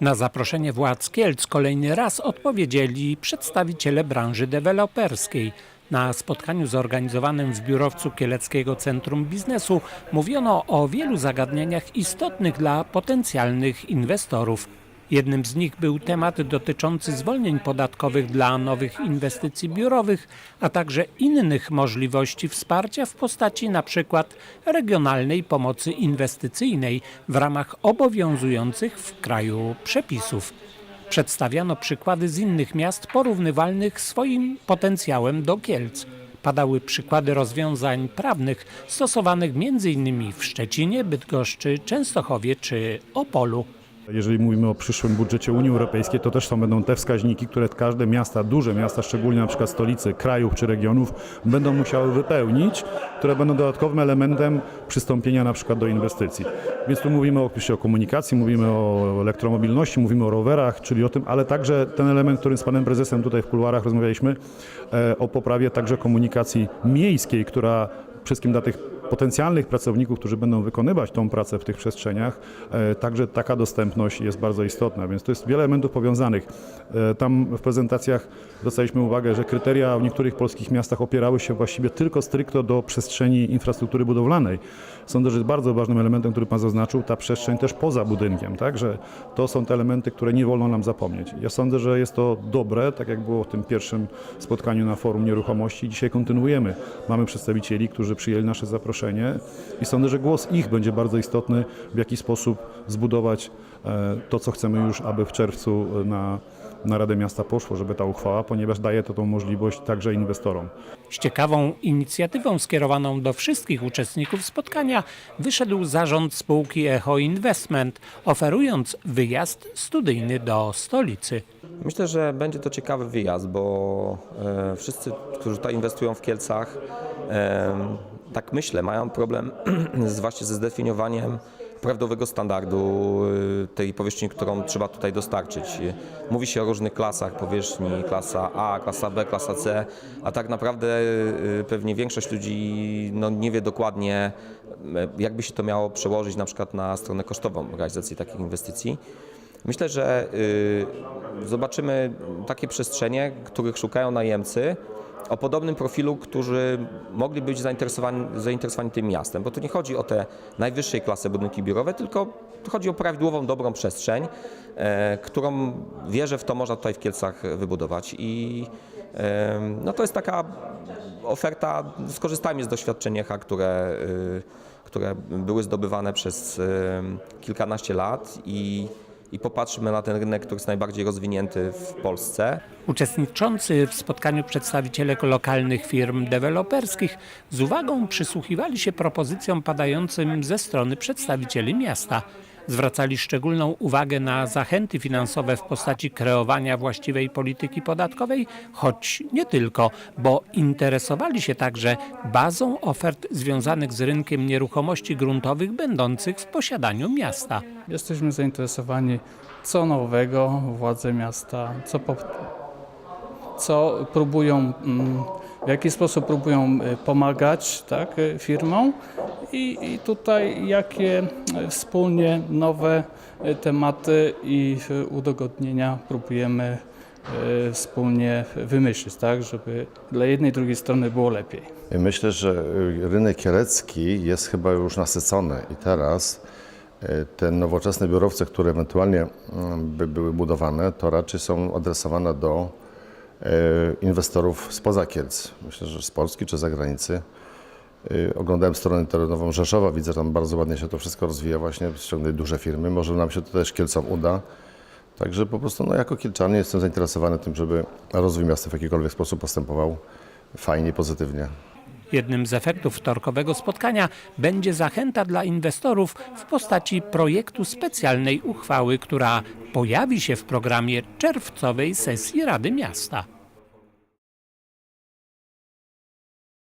Na zaproszenie władz Kielc kolejny raz odpowiedzieli przedstawiciele branży deweloperskiej. Na spotkaniu zorganizowanym w biurowcu Kieleckiego Centrum Biznesu mówiono o wielu zagadnieniach istotnych dla potencjalnych inwestorów. Jednym z nich był temat dotyczący zwolnień podatkowych dla nowych inwestycji biurowych, a także innych możliwości wsparcia w postaci np. regionalnej pomocy inwestycyjnej w ramach obowiązujących w kraju przepisów. Przedstawiano przykłady z innych miast porównywalnych swoim potencjałem do Kielc. Padały przykłady rozwiązań prawnych stosowanych m.in. w Szczecinie, Bydgoszczy, Częstochowie czy Opolu. Jeżeli mówimy o przyszłym budżecie Unii Europejskiej, to też są będą te wskaźniki, które każde miasta, duże miasta, szczególnie na przykład stolice krajów czy regionów, będą musiały wypełnić, które będą dodatkowym elementem przystąpienia na przykład do inwestycji. Więc tu mówimy oczywiście o komunikacji, mówimy o elektromobilności, mówimy o rowerach, czyli o tym, ale także ten element, którym z panem prezesem tutaj w kuluarach rozmawialiśmy, e, o poprawie także komunikacji miejskiej, która wszystkim dla tych potencjalnych pracowników, którzy będą wykonywać tą pracę w tych przestrzeniach, e, także taka dostępność jest bardzo istotna, więc to jest wiele elementów powiązanych. E, Tam w prezentacjach zwracaliśmy uwagę, że kryteria w niektórych polskich miastach opierały się właściwie tylko stricte do przestrzeni infrastruktury budowlanej. Sądzę, że jest bardzo ważnym elementem, który Pan zaznaczył, ta przestrzeń też poza budynkiem, tak, że to są te elementy, które nie wolno nam zapomnieć. Ja sądzę, że jest to dobre, tak jak było w tym pierwszym spotkaniu na forum nieruchomości. Dzisiaj kontynuujemy. Mamy przedstawicieli, którzy przyjęli nasze zaproszenie i sądzę, że głos ich będzie bardzo istotny, w jaki sposób zbudować e, to, co chcemy już, aby w czerwcu na, na Radę Miasta poszło, żeby ta uchwała, ponieważ daje to tą możliwość także inwestorom. Z ciekawą inicjatywą skierowaną do wszystkich uczestników spotkania wyszedł zarząd spółki Echo Investment, oferując wyjazd studyjny do stolicy. Myślę, że będzie to ciekawy wyjazd, bo e, wszyscy, którzy tutaj inwestują w Kielcach, e, tak myślę, mają problem z, właśnie ze zdefiniowaniem prawidłowego standardu e, tej powierzchni, którą trzeba tutaj dostarczyć. Mówi się o różnych klasach powierzchni, klasa A, klasa B, klasa C, a tak naprawdę e, pewnie większość ludzi no, nie wie dokładnie, e, jakby się to miało przełożyć na przykład na stronę kosztową realizacji takich inwestycji. Myślę, że y, zobaczymy takie przestrzenie, których szukają najemcy o podobnym profilu, którzy mogli być zainteresowani, zainteresowani tym miastem. Bo tu nie chodzi o te najwyższej klasy budynki biurowe, tylko chodzi o prawidłową, dobrą przestrzeń, e, którą wierzę w to można tutaj w Kielcach wybudować. I e, no to jest taka oferta, skorzystajmy z doświadczeń ECHA, które, y, które były zdobywane przez y, kilkanaście lat i i popatrzmy na ten rynek, który jest najbardziej rozwinięty w Polsce. Uczestniczący w spotkaniu przedstawiciele lokalnych firm deweloperskich z uwagą przysłuchiwali się propozycjom padającym ze strony przedstawicieli miasta. Zwracali szczególną uwagę na zachęty finansowe w postaci kreowania właściwej polityki podatkowej, choć nie tylko, bo interesowali się także bazą ofert związanych z rynkiem nieruchomości gruntowych będących w posiadaniu miasta. Jesteśmy zainteresowani, co nowego władze miasta, co, po, co próbują, mm, w jaki sposób próbują y, pomagać tak, y, firmom i, i tutaj jakie y, wspólnie nowe tematy i udogodnienia próbujemy wspólnie wymyślić, tak, żeby dla jednej i drugiej strony było lepiej. Myślę, że rynek kielecki jest chyba już nasycony i teraz te nowoczesne biurowce, które ewentualnie mm, by były budowane, to raczej są adresowane do inwestorów spoza Kielc. Myślę, że z Polski czy z zagranicy. Y, Oglądałem stronę terenową Rzeszowa, widzę, że tam bardzo ładnie się to wszystko rozwija, właśnie ściągnąć duże firmy. Może nam się to też Kielcom uda. Także po prostu no, jako Kielczany jestem zainteresowany tym, żeby rozwój miasta w jakikolwiek sposób postępował fajnie, pozytywnie. Jednym z efektów wtorkowego spotkania będzie zachęta dla inwestorów w postaci projektu specjalnej uchwały, która pojawi się w programie czerwcowej sesji Rady Miasta.